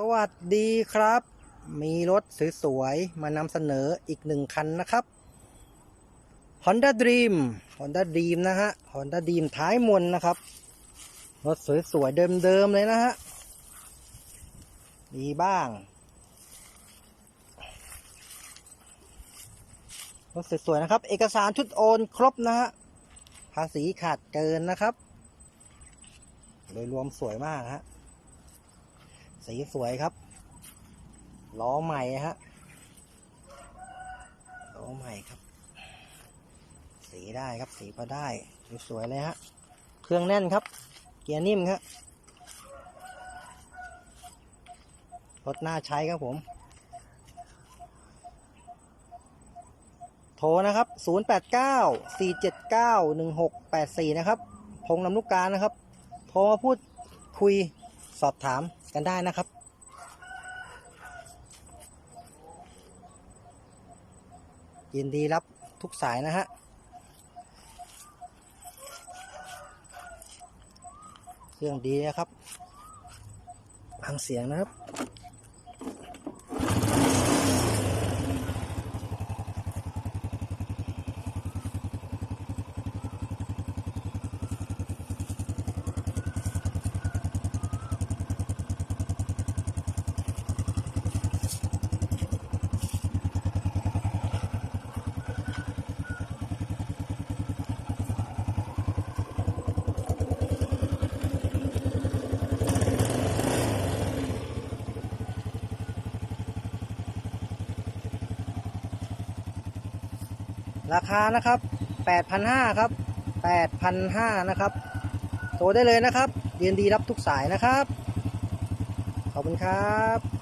สวัสดีครับ มีรถสวยๆ มานำเสนออีกหนึ่งคันนะครับ Honda Dream Honda Dream นะฮะ Honda Dream ท้ายมนนะครับ รถสวยๆ เดิมๆ เลยนะฮะ มีบ้าง รถสวยๆ นะครับ เอกสารชุดโอนครบนะฮะ ภาษีขาดเกินนะครับ โดยรวมสวยมากฮะ สีสวยครับ ล้อใหม่ฮะ ล้อใหม่ครับ สีได้ครับ สีก็ได้ สวยๆเลยฮะ เครื่องแน่นครับ เกียร์นิ่มครับรถน่าใช้ครับผม โทรนะครับ 089 479 1684 นะครับพงนำลูกกานะครับ โทรมาพูดคุย สอบถามกันได้นะครับยินดีรับทุกสายนะฮะเครื่องดีนะครับฟังเสียงนะครับ ราคานะครับ8,500ครับ8,500นะครับโทรได้เลยนะครับเรียนดีรับทุกสายนะครับ ขอบคุณครับ